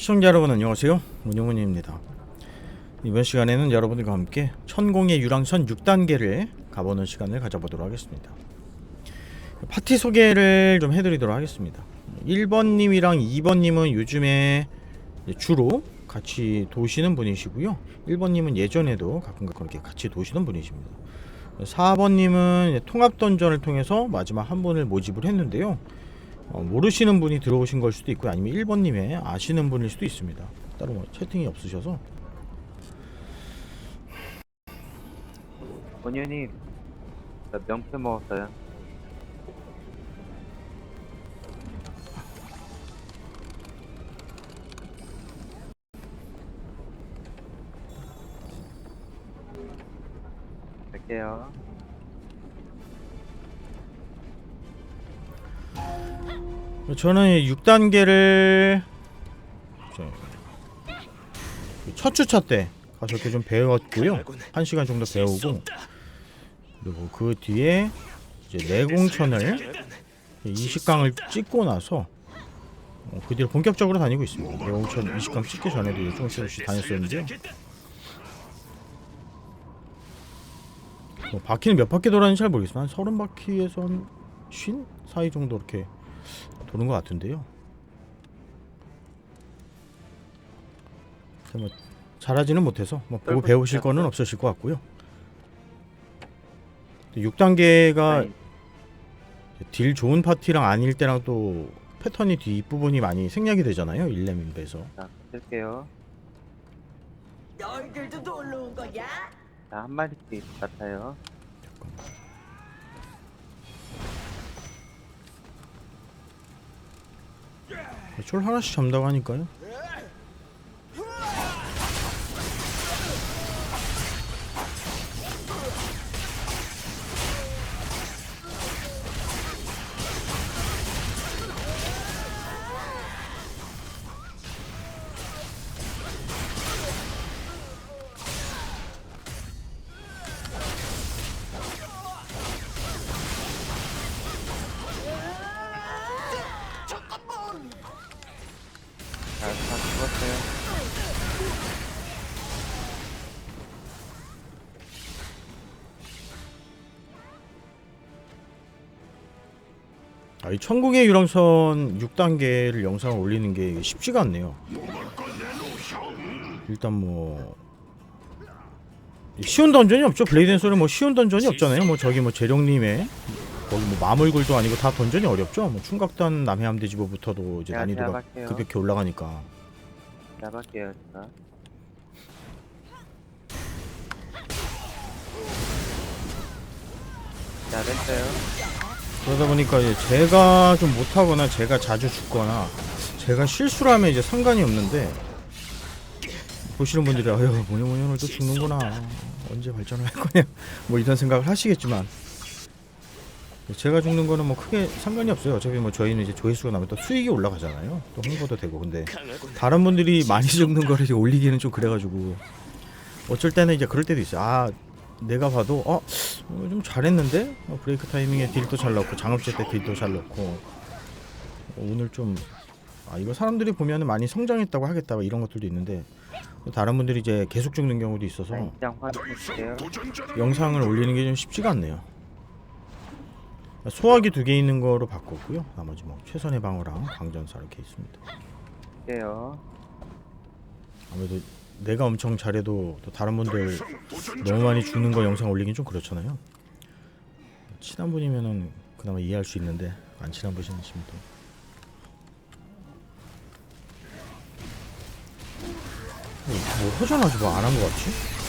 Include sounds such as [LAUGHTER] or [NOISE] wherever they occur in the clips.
시청자 여러분 안녕하세요. 문용훈입니다. 이번 시간에는 여러분들과 함께 천공의 유랑선 6단계를 가보는 시간을 가져보도록 하겠습니다. 파티 소개를 좀 해드리도록 하겠습니다. 1번님이랑 2번님은 요즘에 주로 같이 도시는 분이시고요. 1번님은 예전에도 가끔 그렇게 같이 도시는 분이십니다. 4번님은 통합 던전을 통해서 마지막 한 분을 모집을 했는데요 어, 모르시는 분이 들어오신 걸 수도 있고 아니면 1번님의 아시는 분일 수도 있습니다. 따로 뭐 채팅이 없으셔서 원현님, 나 명패 먹었어요. 갈게요. 저는 6단계를 첫 주차 때 가서 이렇게 좀 배웠고요. 한 시간 정도 배우고 그리고 그 뒤에 이제 내공천을 20강을 찍고 나서 어, 그 뒤로 본격적으로 다니고 있습니다. 내공천 20강 찍기 전에도 조금씩 조금씩 다녔었는데요. 뭐 바퀴는 몇 바퀴 돌았는지 잘 모르겠어요. 한 30바퀴에서 한 50? 사이 정도 이렇게 도는 것 같은데요. 뭐 잘하지는 못해서 뭐 보고 배우실. 거는 없으실 것 같고요. 6단계가 아니, 딜 좋은 파티랑 아닐 때랑 또 패턴이 뒷부분이 많이 생략이 되잖아요. 1렘에서. 자, 쓸게요. 너희들도 놀러 온 거야? 자, 한 마리씩 같아요. 쫄 하나씩 잡다고 하니까요. 아, 이 천국의 유랑선 6단계를 영상을 올리는 게 쉽지가 않네요. 일단 뭐 쉬운 던전이 없죠. 블레이드 앤 소는 뭐 쉬운 던전이 없잖아요. 뭐 저기 뭐 재령님의 거기 뭐 마물굴도 아니고 다 던전이 어렵죠. 뭐 충각단 남해함대지보부터도 이제 야, 난이도가 제압할게요. 급격히 올라가니까. 잡을게요, 제가. 자, 됐어요. 그러다 보니까 제가 좀 못하거나 제가 자주 죽거나 제가 실수를 하면 이제 상관이 없는데 보시는 분들이 아유 뭐냐 뭐냐 오늘 또 죽는구나. 언제 발전을 할 거냐. [LAUGHS] 뭐 이런 생각을 하시겠지만 제가 죽는 거는 뭐 크게 상관이 없어요. 어차피 뭐 저희는 이제 조회수가 나면 또 수익이 올라가잖아요. 또 홍보도 되고. 근데 다른 분들이 많이 [LAUGHS] 죽는 거를 이제 올리기는 좀 그래가지고 어쩔 때는 이제 그럴 때도 있어요. 아 내가 봐도 어, 어, 좀 잘했는데 어, 브레이크 타이밍에 딜도 잘 넣고 장업제 때 딜도 잘 넣고 어, 오늘 좀 아, 이거 사람들이 보면은 많이 성장했다고 하겠다 뭐 이런 것들도 있는데 또 다른 분들이 이제 계속 죽는 경우도 자, 있어서. 영상을 올리는 게 좀 쉽지가 않네요. 소화기 두 개 있는 거로 바꿨고요. 나머지 뭐 최선의 방어랑 광전사 이렇게 있습니다. 할게요. 아무래도 내가 엄청 잘해도 또 다른 분들 너무 많이 죽는 거 영상 올리긴 좀 그렇잖아요. 친한 분이면은 그나마 이해할 수 있는데 안 친한 분이시면 또 뭐, 뭐 허전하지 뭐 안 한 거 같지?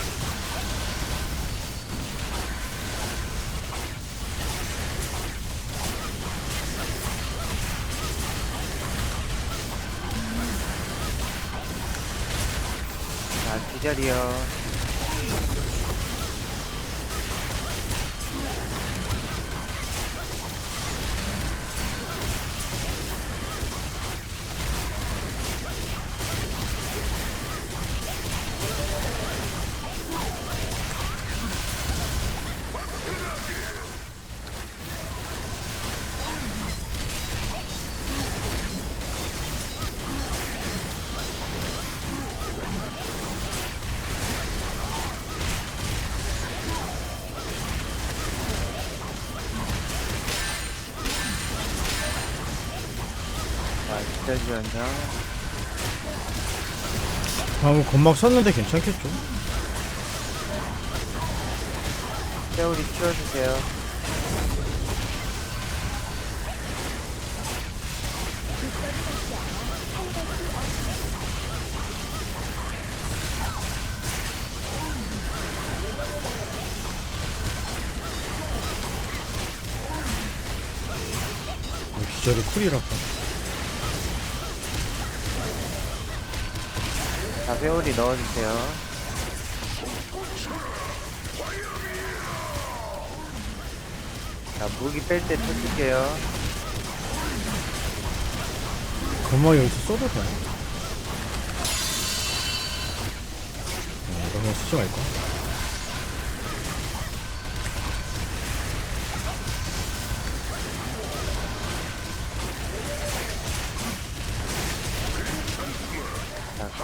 자, 기절이요. 잠시만요. 방금 건막 썼는데 괜찮겠죠? 세월이 치워주세요. 어, 기절이 쿨이라고. 자, 세월이 넣어주세요. 자, 무기 뺄 때 쳐줄게요. 건막 여기서 써도 돼. 어, 이거 그냥 쓰지 말까?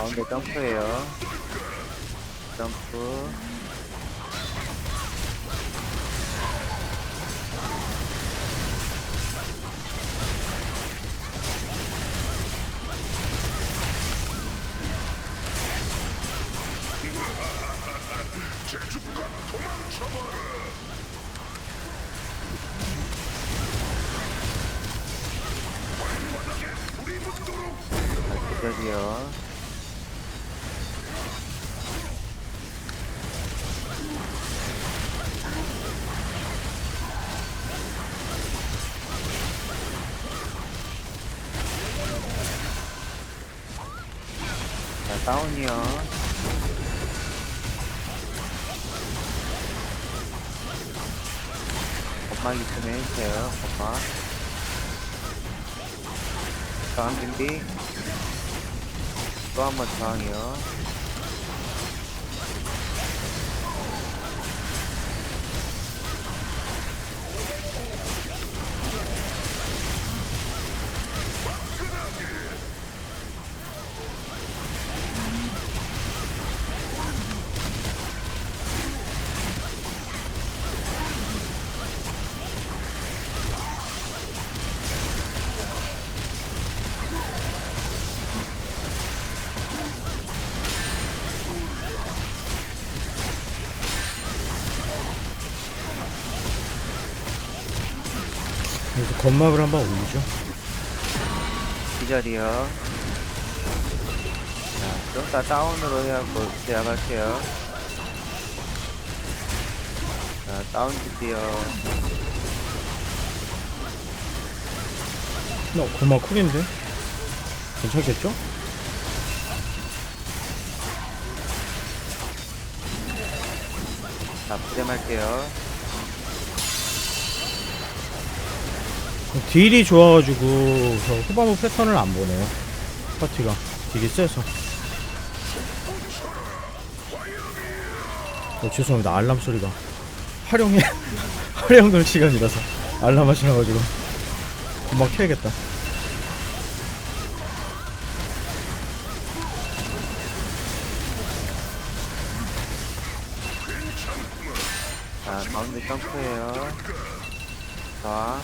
가운데 점프해요. 점프. 건막 있으면 해주세요, 건막. 저항 준비. 또 한 번 저항이요. 여기서 건막을 한번 올리죠. 기절이요. 자, 좀더 다운으로 해갖고 제압할게요. 자, 다운 주세요. 나 건막 쿨인데? 괜찮겠죠? 자, 부dem할게요. 딜이 좋아가지고 저 후반부 패턴을 안 보네요. 파티가 딜이 세서. 어, 죄송합니다. 알람 소리가 활용해 [LAUGHS] 활용될 시간이라서 알람 하시나 가지고 금방 켜야겠다. 자, 가운데 점프해요. 자,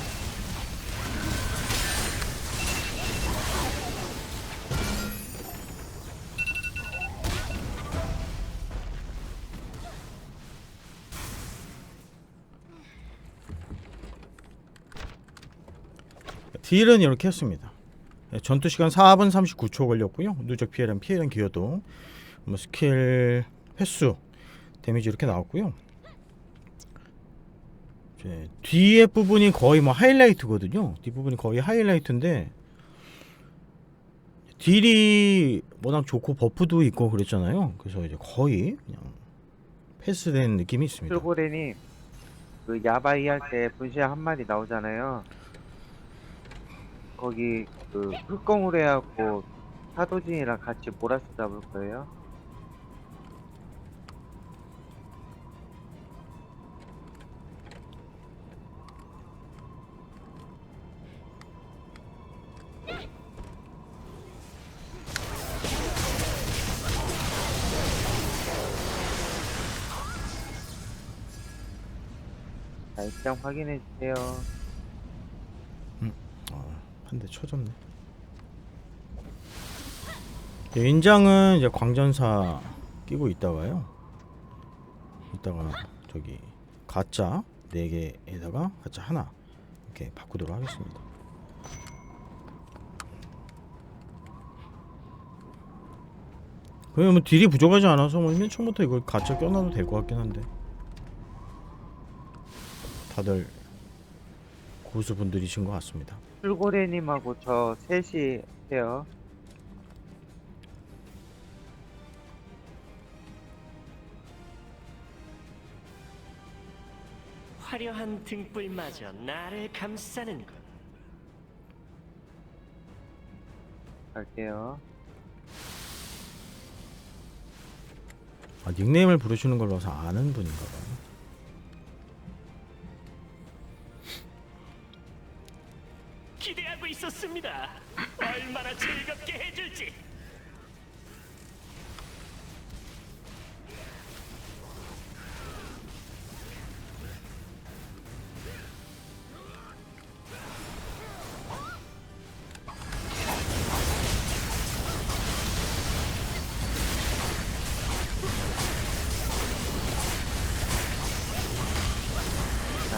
딜은 이렇게 했습니다. 네, 전투 시간 4분 39초 걸렸고요. 누적 피해량, 피해량 기여도, 뭐 스킬 횟수, 데미지 이렇게 나왔고요. 이제 뒤에 부분이 거의 뭐 하이라이트거든요. 뒷 부분이 거의 하이라이트인데 딜이 워낙 좋고 버프도 있고 그랬잖아요. 그래서 이제 거의 그냥 패스된 느낌이 있습니다. 출고래님, 그 야바이 할 때 분시 한 마리 나오잖아요. 거기 그 해갖고 사도진이랑 같이 몰아서 잡을 거예요. 자, 입장 확인해 주세요. 한대 쳐졌네. 예, 인장은 이제 광전사 끼고 있다가요. 이따가 저기 가짜 4개에다가 가짜 하나 이렇게 바꾸도록 하겠습니다. 그러면 뭐 딜이 부족하지 않아서 뭐맨 처음부터 이걸 가짜 껴놔도 될 것 같긴 한데 다들 고수분들이신 것 같습니다. 술고래님하고 저 셋이 해요. 화려한 등불마저 나를 감싸는군. 갈게요. 아, 닉네임을 부르시는 걸 봐서 아는 분인가 봐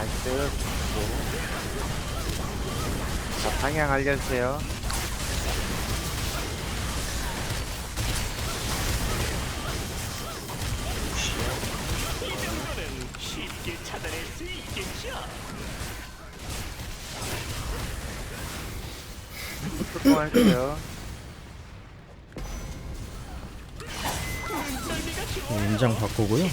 나이스. 자, 방향 알려주세요. 네, 인장 바꾸고요.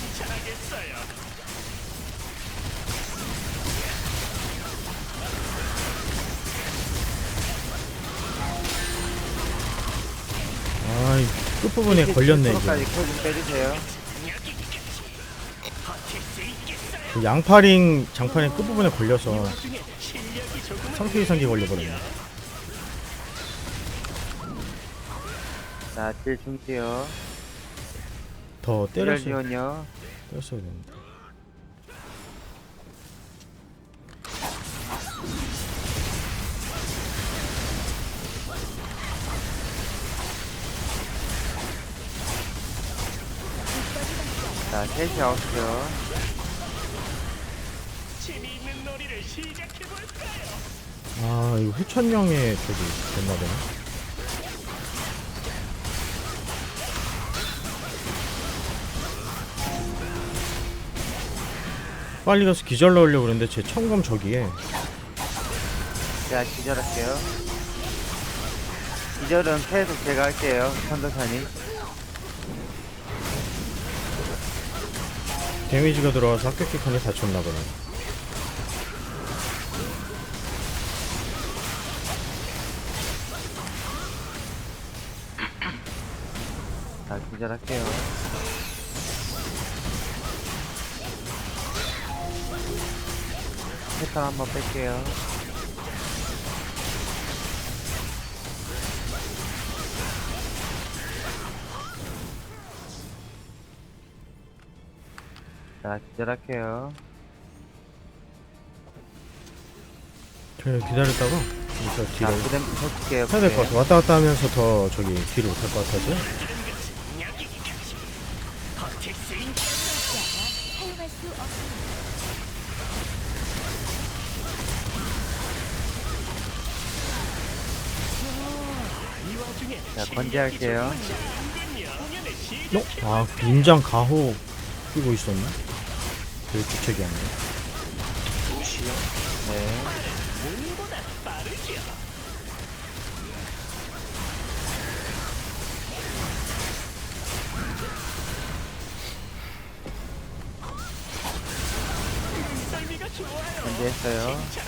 끝부분에 걸렸네. 까지. 그 양파링 장판의 끝부분에 걸려서 중에 실력이 조금 상표 이상기 걸려버렸네. 자, 딜 중지요. 더. 때렸어야 되는데. 자, 셋이 아웃이요. 재미있는 놀이를 시작해 볼까요? 아 이거 후천령의 저기 됐나 보네. 빨리 가서 기절 넣으려고 그랬는데 제 청검 저기에 자, 기절할게요. 기절은 계속 제가 할게요. 선도사님. 데미지가 들어와서 합격기판이 다쳤나 보네. [CLEARS THROAT] 자, 기절할게요. 패턴 한번 뺄게요. 자, 기절할게요. 저 기다렸다가 자, 뒤로 부담 해줄게요. 해야 될 것 같아. 왔다 갔다 하면서 더 저기 뒤로 못할 것 같아서. 사용할 수 없습니다. 자, 건재할게요. 어? 아 인장 가호 끼고 있었나? 되게 주책이 아니네. 네. 문보다 빠르죠. 건재했어요. 잘하겠어요.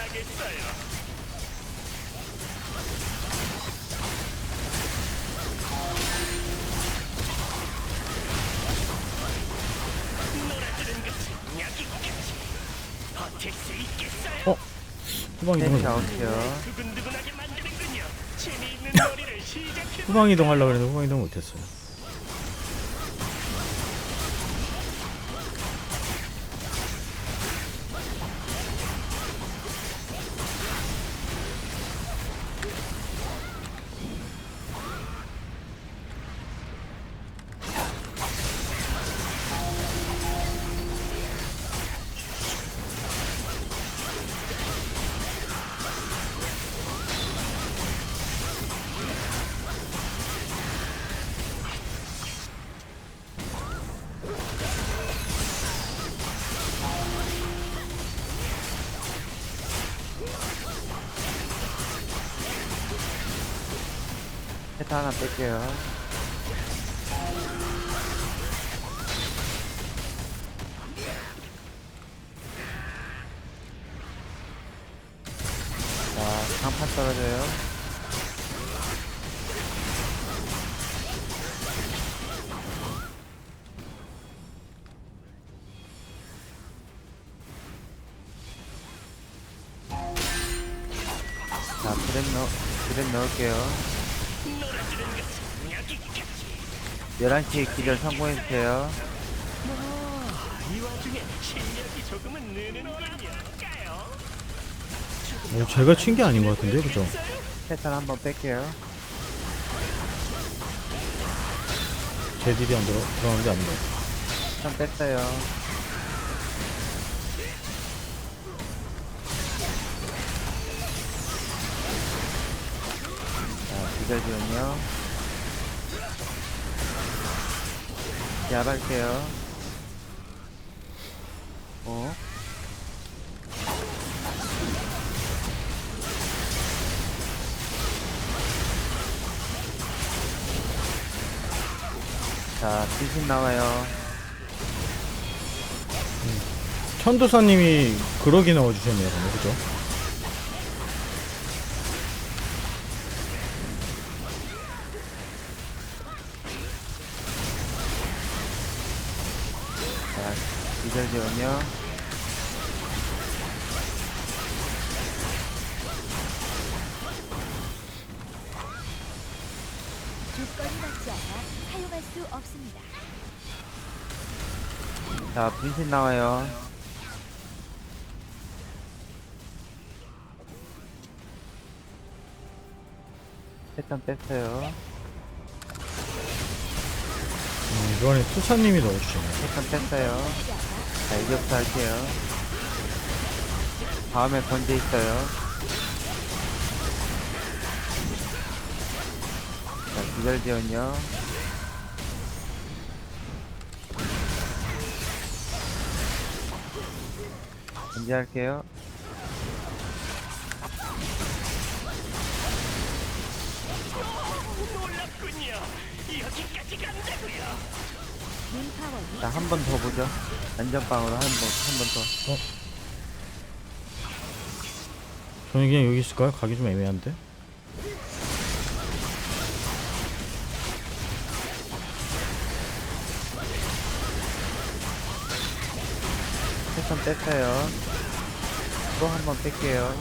후방 이동을 아웃이요. 놀이를 시작해. 후방 이동하려고 했는데 후방 이동 못했어요. 세트 하나 뺄게요. 자, 강판 떨어져요. 자, 브랩 넣, 브랩 넣을게요. 11시에 기절 성공해주세요. 어, 제가 친 게 아닌 것 같은데 그죠? 패턴 한번 뺄게요. 제 딜이 안 들어 들어가는 게 아닌가 패턴 뺐어요. 자, 기절 지원요. 야발게요. 어? 자, 귀신 나와요. 천도사님이 그러기 넣어주셨네요 그죠? 자, 기절 지원요. 조건이 맞지 않아 사용할 수 없습니다. 자, 분신 나와요. 패턴 뺐어요. 이번에 투사님이 넣어주셨네요 패턴 뺐어요. 자, 이제부터 할게요. 다음에 번제 있어요. 자, 기절 지원요. 번제 할게요. 자, 한 번 더 보죠. 안전빵으로 한 번, 한 번 더. 저는 그냥 여기 있을까요? 가기 좀 애매한데 패턴 뺐어요. 또 한 번 뺄게요.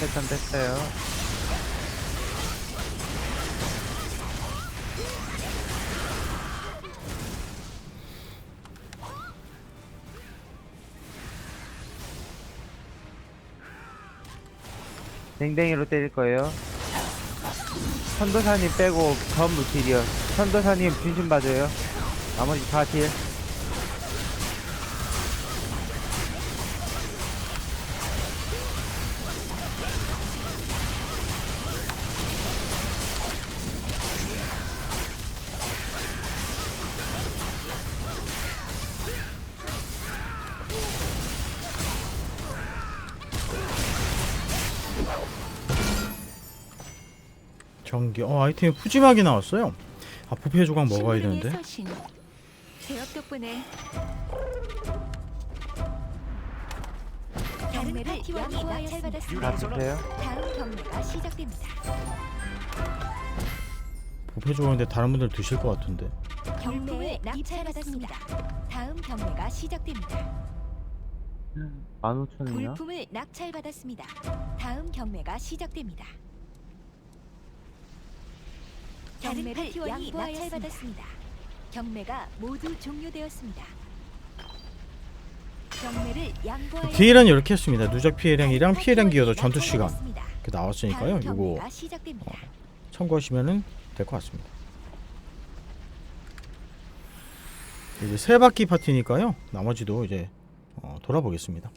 패턴 뺐어요. 댕댕이로 때릴 거예요. 선도사님 빼고 전부 딜이요. 선도사님 분신 맞아요. 나머지 다 딜. 전기 어 아이템이 푸짐하게 나왔어요 아 부패 조각 먹어야 되는데 서신. 제업 덕분에 경매를 양보하였습니다. 다 유령선언 주세요. 다음 경매가 시작됩니다. 부패 조각인데 다른 분들 드실 것 같은데 경매에 낙찰받았습니다. 다음 경매가 시작됩니다. 15,000이요? 불품을 낙찰받았습니다. 다음 경매가 시작됩니다. 경매를 양보하였습니다. 경매가 모두 종료되었습니다. 경매를 양보하였습니다. 딜은 이렇게 했습니다 누적 피해량이랑 피해량 기여도 전투 시간. 그 나왔으니까요 다음 이거 경매가 시작됩니다. 참고하시면은 될 것 같습니다 이제 세 바퀴 파티니까요 나머지도 이제 어, 돌아보겠습니다